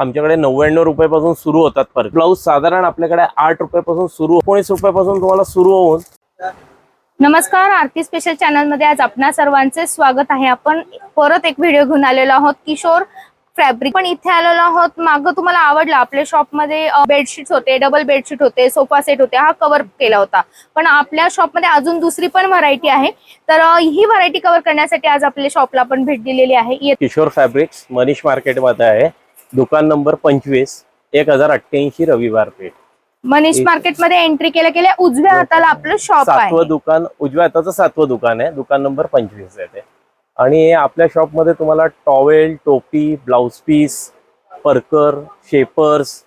आमच्याकडे नव्याण्णव रुपयापासून सुरू होतात पर ब्लाऊज साधारण आपल्याकडे आठ रुपयापासून सुरू एकोणीस रुपयापासून तुम्हाला सुरू होऊन नमस्कार आरती स्पेशल चॅनलमध्ये आज आपणा सर्वांचे स्वागत आहे. आपण परत एक व्हिडिओ घेऊन आलेलो आहोत किशोर फॅब्रिक पण इथे आलेलो आहोत मागं तुम्हाला आवडला आपल्या शॉपमध्ये बेडशीट होते डबल बेडशीट होते सोफा सेट होते हा कव्हर केला होता. पण आपल्या शॉपमध्ये अजून दुसरी पण व्हरायटी आहे. तर ही व्हरायटी कव्हर करण्यासाठी आज आपल्या शॉपला पण भेट दिलेली आहे. किशोर फॅब्रिक्स मनीष मार्केटमध्ये आहे. दुकान नंबर पंचवीस एक हजार अठ्ठ्याऐंशी रविवार पेठ. मनीष मार्केटमध्ये एंट्री केल्या केल्या उजव्या हाताला आपलं शॉप सातवं आहे. दुकान उजव्या हाताचं सातवं दुकान आहे. दुकान नंबर पंचवीस आहे ते. आणि आपल्या शॉपमध्ये तुम्हाला टॉवेल टोपी ब्लाउज पीस परकर शेपर्स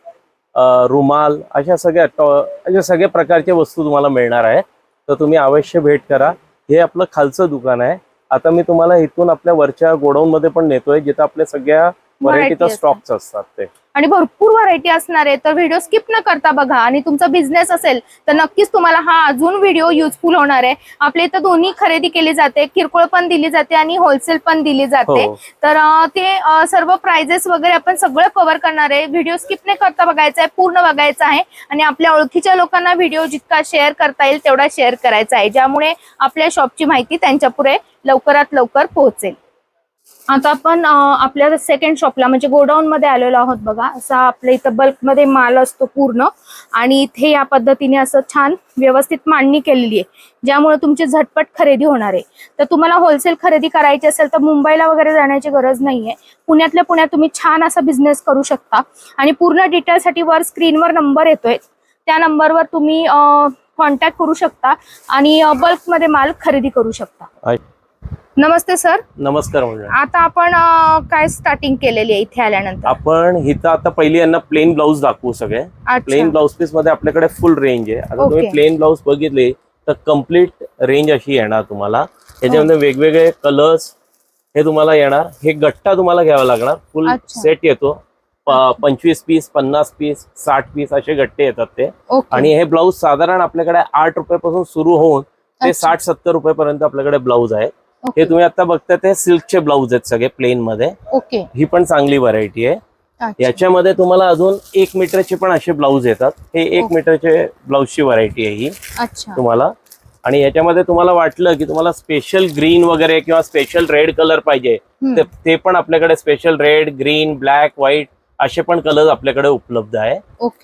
रुमाल अशा सगळ्या टॉ- अशा सगळ्या प्रकारच्या वस्तू तुम्हाला मिळणार आहे. तर तुम्ही अवश्य भेट करा. हे आपलं खालचं दुकान आहे. आता मी तुम्हाला इथून आपल्या वरच्या गोडाऊन मध्ये पण नेतोय जिथं आपल्या सगळ्या व्हरायटीचा असतात. स्टॉक्स असतात ते. आणि भरपूर व्हरायटी असणार आहे तर व्हिडिओ स्किप न करता बघा. आणि तुमचा बिझनेस असेल तर नक्कीच तुम्हाला हा अजून व्हिडिओ युजफुल होणार आहे. आपल्या इथं दोन्ही खरेदी केली जाते किरकोळ पण दिली जाते आणि होलसेल पण दिली जाते. हो. तर ते सर्व प्राइजेस वगैरे आपण सगळं कव्हर करणार आहे. व्हिडिओ स्किप न करता बघायचा आहे पूर्ण बघायचा आहे. आणि आपल्या ओळखीच्या लोकांना व्हिडिओ जितका शेअर करता येईल तेवढा शेअर करायचा आहे. ज्यामुळे आपल्या शॉपची माहिती त्यांच्या पुढे लवकरात लवकर पोहोचेल. आता आपण आपल्या सेकंड शॉपला म्हणजे गोडाऊन मध्ये आलेलो आहोत बघा. असा आपल्या इथं बल्कमध्ये माल असतो पूर्ण. आणि इथे या पद्धतीने असं छान व्यवस्थित मांडणी केलेली आहे. ज्यामुळे तुमची झटपट खरेदी होणार आहे. तर तुम्हाला होलसेल खरेदी करायची असेल तर मुंबईला वगैरे जाण्याची गरज नाहीये. पुण्यातल्या पुण्यात तुम्ही छान असा बिझनेस करू शकता. आणि पूर्ण डिटेलसाठी वर स्क्रीनवर नंबर येतोय. त्या नंबरवर तुम्ही कॉन्टॅक्ट करू शकता. आणि बल्कमध्ये माल खरेदी करू शकता. नमस्ते सर. नमस्कार म्हणजे आता आपण अं, काय स्टार्टिंग केलेली आहे इथे आल्यानंतर? आपण इथं आता पहिली यांना प्लेन ब्लाऊज दाखवू सगळे. प्लेन अच्छा ब्लाऊज पीसमध्ये आपल्याकडे फुल रेंज आहे. आता तुम्ही Okay. प्लेन ब्लाऊज बघितले तर कंप्लीट रेंज अशी येणार तुम्हाला. याच्यामध्ये वेगवेगळे कलर्स हे तुम्हाला येणार. हे गट्टा तुम्हाला घ्यावा लागणार. फुल अच्छा. सेट येतो. प- पंचवीस पीस पन्नास पीस साठ पीस असे गट्टे येतात ते. ओके आणि हे ब्लाऊज साधारण आपल्याकडे आठ रुपयापासून सुरू होऊन ते अच्छा. साठ सत्तर रुपयापर्यंत आपल्याकडे ब्लाऊज आहे. ओके. हे तुम्ही आता बघता ते सिल्कचे ब्लाऊज आहेत सगळे प्लेन मध्ये. ओके ही पण चांगली व्हरायटी आहे. याच्यामध्ये तुम्हाला अजून एक मीटरचे पण असे ब्लाऊज येतात. हे एक. मीटरचे ब्लाऊजची व्हरायटी आहे ही. अच्छा. तुम्हाला. आणि याच्यामध्ये तुम्हाला वाटलं की तुम्हाला स्पेशल ग्रीन वगैरे किंवा स्पेशल रेड कलर पाहिजे. ते पण आपल्याकडे special red green black white असे पण कलर आपल्याकडे उपलब्ध आहे.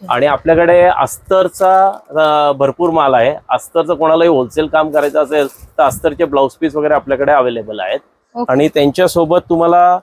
आणि आपल्याकडे अस्तरचा भरपूर माल आहे. अस्तरचं कोणालाही होलसेल काम करायचं असेल तर अस्तरचे ब्लाऊज पीस वगैरे आपल्याकडे अवेलेबल आहेत. आणि त्यांच्यासोबत तुम्हाला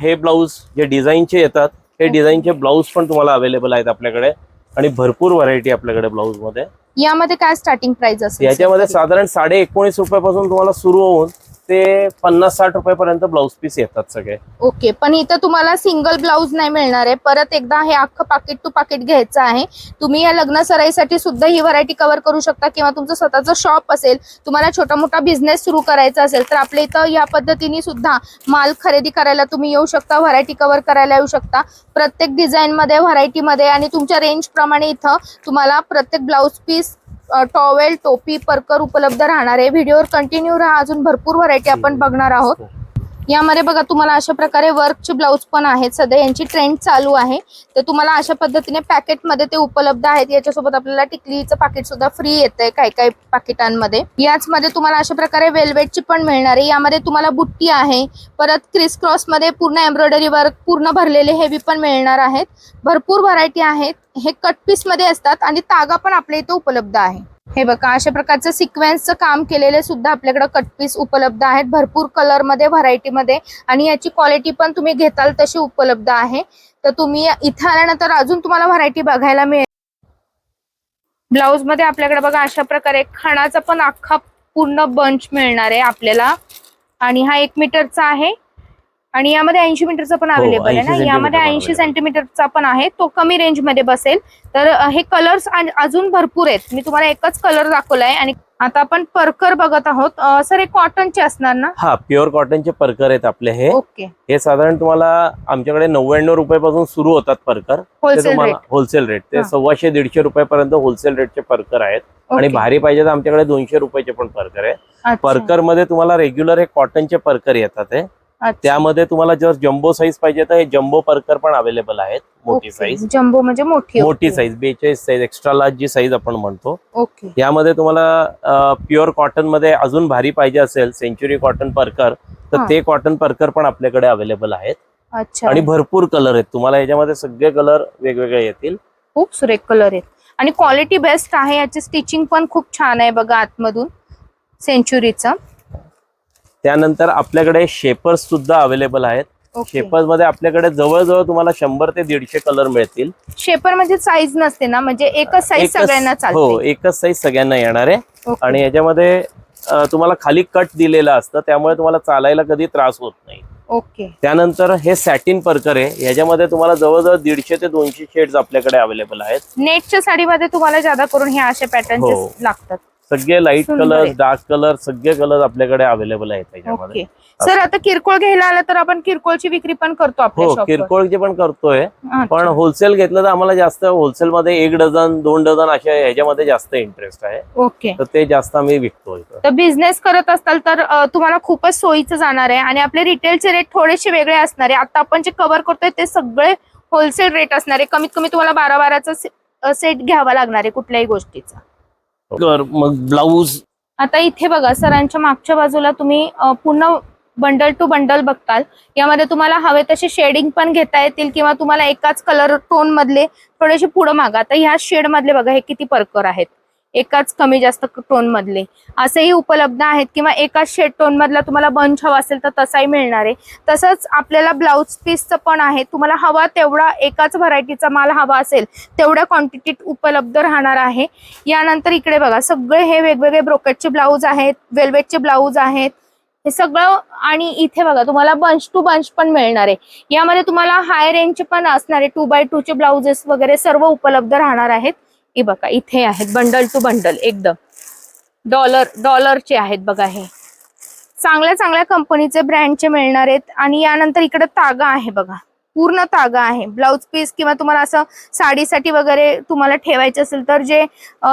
हे ब्लाऊज जे डिझाईनचे येतात हे. डिझाईनचे ब्लाऊज पण तुम्हाला अवेलेबल आहेत आपल्याकडे. आणि भरपूर व्हरायटी आपल्याकडे ब्लाऊजमध्ये. यामध्ये काय स्टार्टिंग प्राइस असेल? याच्यामध्ये साधारण साडे एकोणीस रुपयापासून तुम्हाला सुरू होऊन ते पन्नास साठ रुपयापर्यंत ब्लाऊज पीस येतात सगळे. ओके पण इथं तुम्हाला सिंगल ब्लाऊज नाही मिळणार आहे. परत एकदा हे अख्खं पाकिट टू पाकिट घ्यायचं आहे. तुम्ही या लग्न सराईसाठी सुद्धा ही व्हरायटी कव्हर करू शकता किंवा तुमचं स्वतःचं शॉप असेल तुम्हाला छोटा मोठा बिझनेस सुरू करायचा असेल तर आपल्या इथं या पद्धतीने सुद्धा माल खरेदी करायला तुम्ही येऊ शकता व्हरायटी कव्हर करायला येऊ शकता. प्रत्येक डिझाईन मध्ये व्हरायटी मध्ये आणि तुमच्या रेंज प्रमाणे इथं तुम्हाला प्रत्येक ब्लाऊज पीस टॉवेल टोपी परकर उपलब्ध राहणार आहे. व्हिडिओवर कंटिन्यू राहा. अजून भरपूर व्हरायटी आपण बघणार आहोत. यामध्ये बघा तुम्हाला अशा प्रकारे वर्कचे ब्लाऊज पण आहेत सध्या. यांची ट्रेंड चालू आहे. तर तुम्हाला अशा पद्धतीने पॅकेटमध्ये ते उपलब्ध आहेत. याच्यासोबत आपल्याला टिकलीचं पाकिट सुद्धा फ्री येतंय काही काही पाकिटांमध्ये याच मध्ये तुम्हाला अशा प्रकारे वेल्वेटची पण मिळणार आहे. यामध्ये तुम्हाला बुट्टी आहे. परत क्रिस क्रॉसमध्ये पूर्ण एम्ब्रॉयडरी वर्क पूर्ण भरलेले हेवी पण मिळणार आहेत. भरपूर व्हरायटी आहेत. हे कट पीसमध्ये असतात आणि तागा पण आपल्या इथं उपलब्ध आहे. हे बघा अशा प्रकारचं सिक्वेन्सचं काम केलेले सुद्धा आपल्याकडे कट पीस उपलब्ध आहेत. भरपूर कलरमध्ये व्हरायटी मध्ये आणि याची क्वालिटी पण तुम्ही घेताल तशी उपलब्ध आहे. तर तुम्ही इथे आल्यानंतर अजून तुम्हाला व्हरायटी बघायला मिळेल. ब्लाऊजमध्ये आपल्याकडे बघा अशा प्रकारे खणाचा पण अख्खा पूर्ण बंच मिळणार आहे आपल्याला. आणि हा एक मीटरचा आहे. आणि यामध्ये ऐंशी मीटरचा पण हो, अवेलेबल आहे 80 ना यामध्ये ऐंशी. सेंटीमीटरचा पण आहे. तो कमी रेंजमध्ये बसेल. तर हे कलर्स अजून भरपूर आहेत. मी तुम्हाला एकच कलर दाखवलाय आणि आता आपण परकर बघत आहोत. सर हे कॉटनचे असणार ना? हा प्युअर कॉटनचे परकर आहेत आपले हे. ओके. हे साधारण तुम्हाला आमच्याकडे नव्याण्णव रुपयापासून सुरू होतात परकर. होलसेल रेट होलसेल रेट ते हा. सव्वाशे दीडशे रुपयापर्यंत होलसेल रेटचे परकर आहेत. आणि. भारी पाहिजे तर आमच्याकडे दोनशे रुपयाचे पण परकर आहे. परकरमध्ये तुम्हाला रेग्युलर हे कॉटनचे परकर येतात हे. त्यामध्ये तुम्हाला जर जम्बो साईज पाहिजे तर हे जम्बो पर्कर पण अवेलेबल आहेत. मोठी. साईज जम्बो म्हणजे मोठी मोठी. साईज बेचाळीस साईज एक्स्ट्रा लार्ज जी साईज आपण म्हणतो. ओके यामध्ये तुम्हाला प्युअर कॉटनमध्ये अजून भारी पाहिजे असेल सेंचुरी कॉटन परकर तर. ते कॉटन परकर पण आपल्याकडे अवेलेबल आहेत. अच्छा. आणि भरपूर कलर आहेत. तुम्हाला याच्यामध्ये सगळे कलर वेगवेगळे येतील. खूप सुरेख कलर आहेत. आणि क्वालिटी बेस्ट आहे याची स्टिचिंग पण खूप छान आहे बघा आतमधून. सेंचुरीचं त्यानंतर आपल्याकडे शेपर्स सुद्धा अवेलेबल आहेत. ओके शेपर्समध्ये आपल्याकडे जवळजवळ तुम्हाला शंभर ते दीडशे कलर मिळतील. शेपर म्हणजे साईज नसते ना? म्हणजे एकच साईज सगळ्यांना हो एकच साईज सगळ्यांना येणार आहे. आणि याच्यामध्ये तुम्हाला खाली कट दिलेलं असतं त्यामुळे तुम्हाला चालायला कधी त्रास होत नाही. ओके त्यानंतर हे सॅटिन पर्कर आहे. याच्यामध्ये तुम्हाला जवळजवळ दीडशे ते दोनशे शेड्स आपल्याकडे अवेलेबल आहेत. नेटच्या साडीमध्ये तुम्हाला जादा करून हे असे पॅटर्न. लागतात. सगळे लाइट कलर. डार्क कलर सगळे कलर आपल्याकडे अवेलेबल आहेत त्याच्यामध्ये सर आता किरकोळ घ्यायला आलं तर आपण किरकोळची विक्री पण करतो हो किरकोळचे पण करतोय. पण होलसेल घेतलं तर आम्हाला जास्त होलसेल मध्ये एक डझन दोन डझन अशा ह्याच्यामध्ये जास्त इंटरेस्ट आहे. ओके तर ते जास्त आम्ही विकतो तर बिझनेस करत असाल तर तुम्हाला खूपच सोयीचं जाणार आहे आणि आपले रिटेलचे रेट थोडेसे वेगळे असणार आहे. आता आपण जे कव्हर करतोय ते सगळे होलसेल रेट असणार आहे. कमीत कमी तुम्हाला बारा बाराचा सेट घ्यावा लागणार आहे कुठल्याही गोष्टीचा. मग ब्लाऊज आता इथे बघा सरांच्या मागच्या बाजूला तुम्ही पूर्ण बंडल टू बंडल बघताल. यामध्ये तुम्हाला हवे तसे शेडिंग पण घेता येतील किंवा तुम्हाला एकाच कलर टोन मधले थोडेसे पुढे मागा. आता ह्या शेड मधले बघा हे किती परकर आहेत. एकाच कमी जास्त टोन मधले. असेही उपलब्ध आहेत किंवा एकाच शेड टोन मधला तुम्हाला बंच हवा असेल तर तसाही मिळणार आहे. तसंच आपल्याला ब्लाऊज पीसचं पण आहे. तुम्हाला हवा तेवढा एकाच व्हरायटीचा माल हवा असेल तेवढ्या क्वांटिटीत उपलब्ध राहणार आहे. यानंतर इकडे बघा सगळे हे वेगवेगळे ब्रोकेटचे ब्लाऊज आहेत वेल्वेटचे ब्लाऊज आहेत. हे सगळं आणि इथे बघा तुम्हाला बंच टू बंच पण मिळणार आहे. यामध्ये तुम्हाला हाय रेंजचे पण असणारे टू बाय टूचे ब्लाऊजेस ब्लाउजेस वगैरे सर्व उपलब्ध राहणार आहेत. हे बघा इथे आहेत बंडल टू बंडल एकदम. डॉलर डॉलरचे आहेत बघा हे. चांगल्या चांगल्या कंपनीचे ब्रँडचे मिळणार आहेत आणि यानंतर इकडे तागा आहे बघा. पूर्ण तागा आहे. ब्लाउज पीस किंवा तुम्हाला असं साडीसाठी वगैरे तुम्हाला ठेवायचे असेल तर जे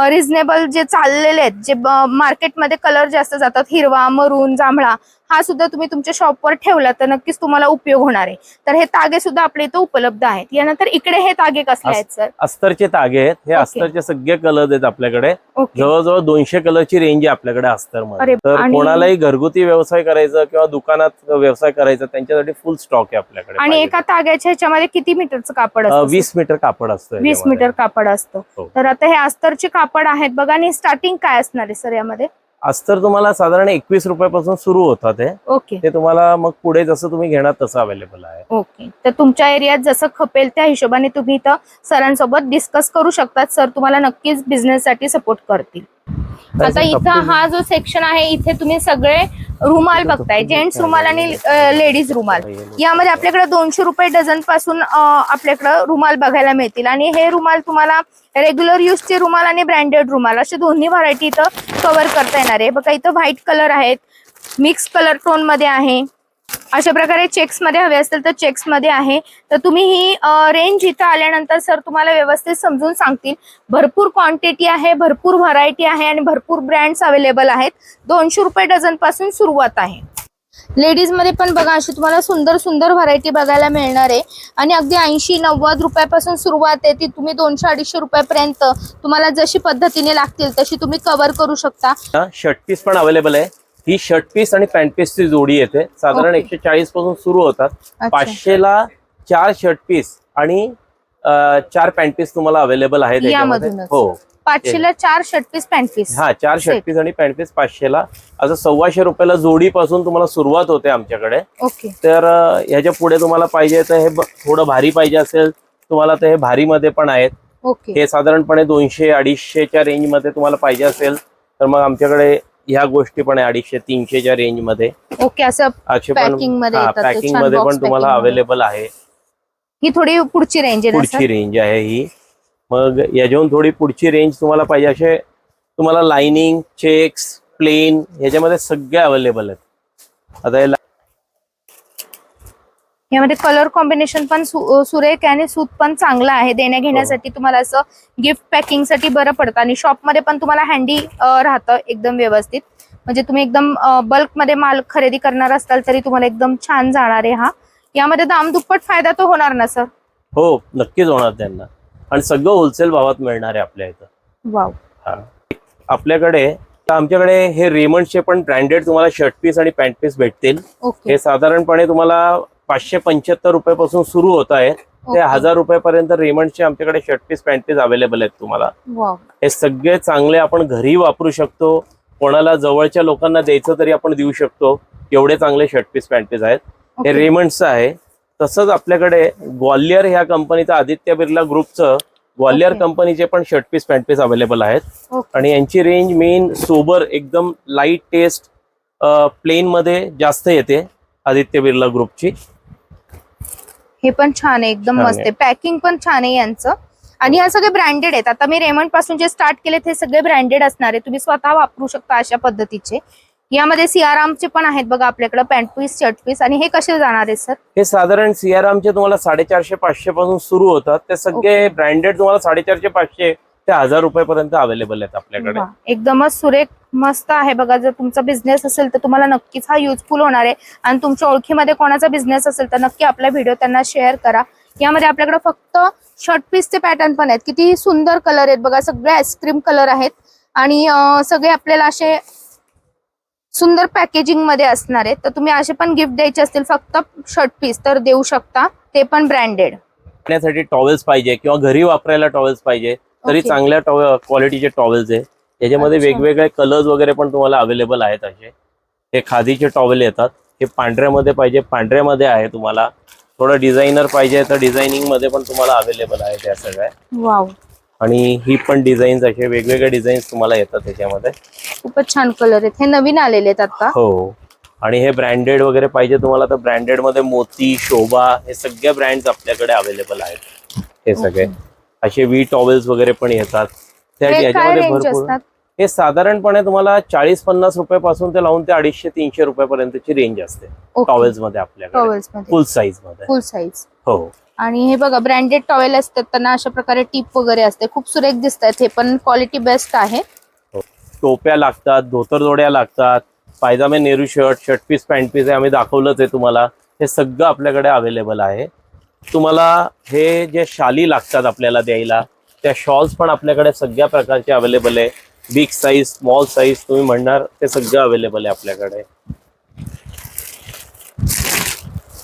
रिझनेबल जे चाललेले आहेत जे मार्केटमध्ये कलर जास्त जातात हिरवा मरून जांभळा हा सुद्धा तुम्ही तुमच्या शॉपवर ठेवला तर नक्कीच तुम्हाला उपयोग होणार आहे. तर हे तागे सुद्धा आपल्या इथं उपलब्ध आहेत. यानंतर इकडे हे तागे कसले आहेत सर अस्तरचे तागे आहेत. हे. अस्तरचे सगळे कलर आहेत आपल्याकडे. जवळजवळ दोनशे कलरची रेंज आहे आपल्याकडे अस्तरमध्ये तर कोणालाही घरगुती व्यवसाय करायचा किंवा दुकानात व्यवसाय करायचा त्यांच्यासाठी फुल स्टॉक आहे आपल्याकडे आणि एका ताग्याच्या ह्याच्यामध्ये किती मीटरचं कापड वीस मीटर कापड असतं वीस. मीटर कापड असतं. हो. तर आता हे अस्तरचे कापड आहेत. बघा आणि स्टार्टिंग काय असणार आहे सर यामध्ये? अस्तर तुम्हाला साधारण एकवीस रुपयापासून सुरू होतात ओके. ते तुम्हाला मग पुढे जसं तुम्ही घेणार तसं अवेलेबल आहे. ओके. तर तुमच्या एरियात जसं खपेल त्या हिशोबाने तुम्ही इथं सरांसोबत डिस्कस करू शकतात. सर तुम्हाला नक्कीच बिझनेस साठी सपोर्ट करतील. आता इथं हा जो सेक्शन आहे इथे तुम्ही सगळे रुमाल बघताय. जेंट्स रुमाल आणि लेडीज रुमाल. यामध्ये आपल्याकडे दोनशे रुपये डझनपासून आपल्याकडे रुमाल बघायला मिळतील. आणि हे रुमाल तुम्हाला रेग्युलर यूजचे रुमाल आणि ब्रँडेड रुमाल असे दोन्ही व्हरायटी इथं कव्हर करता येणार आहे. बघा इथं व्हाईट कलर आहेत. मिक्स कलर टोनमध्ये आहे. अशा प्रकारे चेक्समध्ये हवे असतील तर चेक्समध्ये आहे. तर तुम्ही ही रेंज इथं आल्यानंतर सर तुम्हाला व्यवस्थित समजून सांगतील. भरपूर क्वांटिटी आहे भरपूर व्हरायटी आहे आणि भरपूर ब्रँड्स अवेलेबल आहेत. दोनशे रुपये डझनपासून सुरुवात आहे. लेडीजमध्ये पण बघा अशी तुम्हाला सुंदर सुंदर व्हरायटी बघायला मिळणार आहे. आणि अगदी ऐंशी नव्वद रुपयापासून सुरुवात आहे. ती तुम्ही दोनशे अडीचशे रुपयापर्यंत तुम्हाला जशी पद्धतीने लागतील तशी तुम्ही कव्हर करू शकता. शर्ट पीस पण अवेलेबल आहे. ही शर्ट पीस आणि पॅन्ट पीसची जोडी येते. साधारण. एकशे चाळीसपासून सुरू होतात. पाचशेला चार शर्ट पीस आणि चार पॅन्ट पीस तुम्हाला अवेलेबल आहेत. हो. पाचशेला चार शर्ट पीस पॅन्ट पीस हा चार. शर्ट पीस आणि पॅन्ट पीस पाचशेला. असं सव्वाशे रुपयाला जोडीपासून तुम्हाला सुरुवात होते आमच्याकडे. ओके तर ह्याच्या पुढे तुम्हाला पाहिजे तर हे थोडं भारी पाहिजे असेल तुम्हाला तर हे भारीमध्ये पण आहेत. हे साधारणपणे दोनशे अडीचशेच्या रेंजमध्ये तुम्हाला पाहिजे असेल तर मग आमच्याकडे ह्या गोष्टी पण आहे अडीचशे तीनशेच्या रेंजमध्ये ओके असं असे पण Packing मध्ये हा, येतात ते packing छानमध्ये box पण तुम्हाला packing मध्ये. अवेलेबल आहे. ही थोडी पुढची रेंज आहे ना पुढची सर रेंज आहे ही. मग याच्याहून थोडी पुढची रेंज तुम्हाला पाहिजे. असे तुम्हाला लाइनिंग चेक्स प्लेन याच्यामध्ये सगळे अवेलेबल आहेत. आता हे ला- यामध्ये कलर कॉम्बिनेशन पण सुरेख आणि सूत पण चांगला आहे. देण्या घेण्यासाठी तुम्हाला असं गिफ्ट पॅकिंगसाठी बरं पडतं. आणि शॉपमध्ये पण तुम्हाला हँडी राहतं एकदम व्यवस्थित. म्हणजे तुम्ही एकदम बल्कमध्ये माल खरेदी करणार असाल तरी तुम्हाला एकदम छान जाणार आहे हा. यामध्ये दाम दुप्पट फायदा तो होणार ना सर हो नक्कीच होणार त्यांना. आणि सगळं होलसेल भावात मिळणार आहे आपल्या इथं. वाव हा. आपल्याकडे आमच्याकडे हे रेमंडचे पण ब्रँडेड तुम्हाला शर्ट पीस आणि पॅन्ट पीस भेटतील. हे साधारणपणे तुम्हाला पाचशे पंच्याहत्तर रुपयापासून सुरू होत आहेत ते हजार रुपयापर्यंत रेमंडचे आमच्याकडे shirt piece pant piece available आहेत तुम्हाला. हे सगळे चांगले आपण घरी वापरू शकतो. कोणाला जवळच्या लोकांना द्यायचं तरी आपण देऊ शकतो. एवढे चांगले शर्ट पीस पॅन्ट पीस आहेत. हे रेमंडचं आहे. तसंच आपल्याकडे ग्वालियर ह्या कंपनीचं आदित्य बिर्ला ग्रुपचं ग्वालियर. कंपनीचे पण shirt piece pant piece available आहेत. आणि यांची रेंज मेन सोबर एकदम लाइट टेस्ट प्लेन मध्ये जास्त येते आदित्य बिर्ला ग्रुपची. हे पण छान आहे एकदम मस्त आहे. पॅकिंग पण छान आहे यांचं. आणि हे सगळे ब्रँडेड आहेत. आता मी रेमंडपासून जे स्टार्ट केले ते सगळे ब्रँडेड असणार आहे. तुम्ही स्वतः वापरू शकता अशा पद्धतीचे. यामध्ये सियारामचे पण आहेत बघा आपल्याकडे पॅन्ट पीस शर्ट पीस आणि हे कसे जाणार आहेत सर हे साधारण सियारामचे तुम्हाला साडेचारशे पाचशे पासून सुरू होतात. ते सगळे ब्रँडेड तुम्हाला साडेचारशे पाचशे ते हजार रुपयापर्यंत अवेलेबल आहेत आपल्याकडे. एकदमच सुरेख मस्त आहे बघा जर तुमचा बिझनेस असेल तर तुम्हाला नक्कीच हा युजफुल होणार आहे. आणि तुमच्या ओळखीमध्ये कोणाचा बिझनेस असेल तर नक्की आपला व्हिडिओ त्यांना शेअर करा. यामध्ये आपल्याकडे फक्त शर्ट पीसचे पॅटर्न पण आहेत. किती सुंदर कलर आहेत बघा सगळे आईस्क्रीम कलर आहेत. आणि सगळे आपल्याला असे सुंदर पॅकेजिंगमध्ये असणार आहेत. तर तुम्ही असे पण गिफ्ट द्यायचे असतील फक्त शर्ट पीस तर देऊ शकता. ते पण ब्रँडेड टॉवेल्स पाहिजे किंवा घरी वापरायला टॉवेल्स पाहिजे. तरी. चांगल्या क्वालिटीचे टॉवेल्स आहे. त्याच्यामध्ये अच्छा. वेगवेगळे कलर्स वगैरे पण तुम्हाला अवेलेबल आहेत असे. हे खादीचे टॉवेल येतात. हे पांढऱ्यामध्ये पाहिजे. पांढऱ्यामध्ये आहे तुम्हाला. थोडं डिझायनर पाहिजे तर डिझायनिंगमध्ये पण तुम्हाला अवेलेबल आहे त्या सगळ्या. वाव आणि ही पण डिझाईन्स असे वेगवेगळे डिझाईन्स तुम्हाला येतात त्याच्यामध्ये. खूपच छान कलर आहेत. हे नवीन आलेले आहेत आता. हो. आणि हे ब्रँडेड वगैरे पाहिजे तुम्हाला तर ब्रँडेडमध्ये मोती शोभा हे सगळे ब्रँड्स आपल्याकडे अवेलेबल आहेत. हे सगळे. असे वी टॉवेल्स वगैरे पण येतात. त्या हे याच्यामध्ये भरपूर असतात? हे साधारणपणे तुम्हाला चाळीस पन्नास रुपयापासून ते लावून ते अडीचशे तीनशे रुपयापर्यंतची रेंज असते. टॉवेल्समध्ये आपल्याकडे. मध्ये फुल साईजमध्ये. फुल साईज हो. आणि हे बघा ब्रँडेड टॉवेल असतात त्यांना अशा प्रकारे टीप वगैरे असते. खूप सुरेख दिसतात हे पण क्वालिटी बेस्ट आहे. टोप्या लागतात धोतरजोड्या लागतात. पायजामे Nehru shirt shirt piece pant piece हे आम्ही दाखवलंच आहे तुम्हाला. हे सगळं आपल्याकडे अवेलेबल आहे. तुम्हाला हे जे शाली लागतात आपल्याला द्यायला त्या शॉल्स पण आपल्याकडे सगळ्या प्रकारचे अवेलेबल आहे. बिग साईज स्मॉल साईज तुम्ही म्हणणार ते सगळं अवेलेबल आहे आपल्याकडे.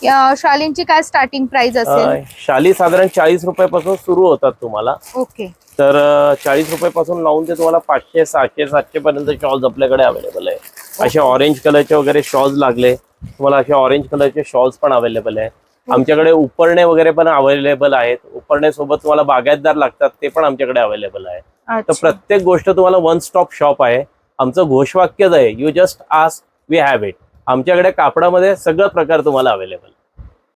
या शालींची काय स्टार्टिंग प्राइस असेल? शाली साधारण चाळीस रुपयापासून सुरू होतात तुम्हाला. ओके तर चाळीस रुपयापासून लावून ते तुम्हाला पाचशे सहाशे सातशे पर्यंत शॉल्स आपल्याकडे अवेलेबल आहे. असे ऑरेंज कलरचे वगैरे शॉल्स लागले. तुम्हाला असे ऑरेंज कलरचे शॉल्स पण अवेलेबल आहे. आमच्याकडे उपरणे वगैरे पण अवेलेबल आहेत. उपरणे सोबत तुम्हाला बागायतदार लागतात ते पण आमच्याकडे अवेलेबल आहे. तर प्रत्येक गोष्ट तुम्हाला वन स्टॉप शॉप आहे. आमचं घोषवाक्यच आहे you just ask we have it आमच्याकडे कापडामध्ये सगळं प्रकार तुम्हाला अवेलेबल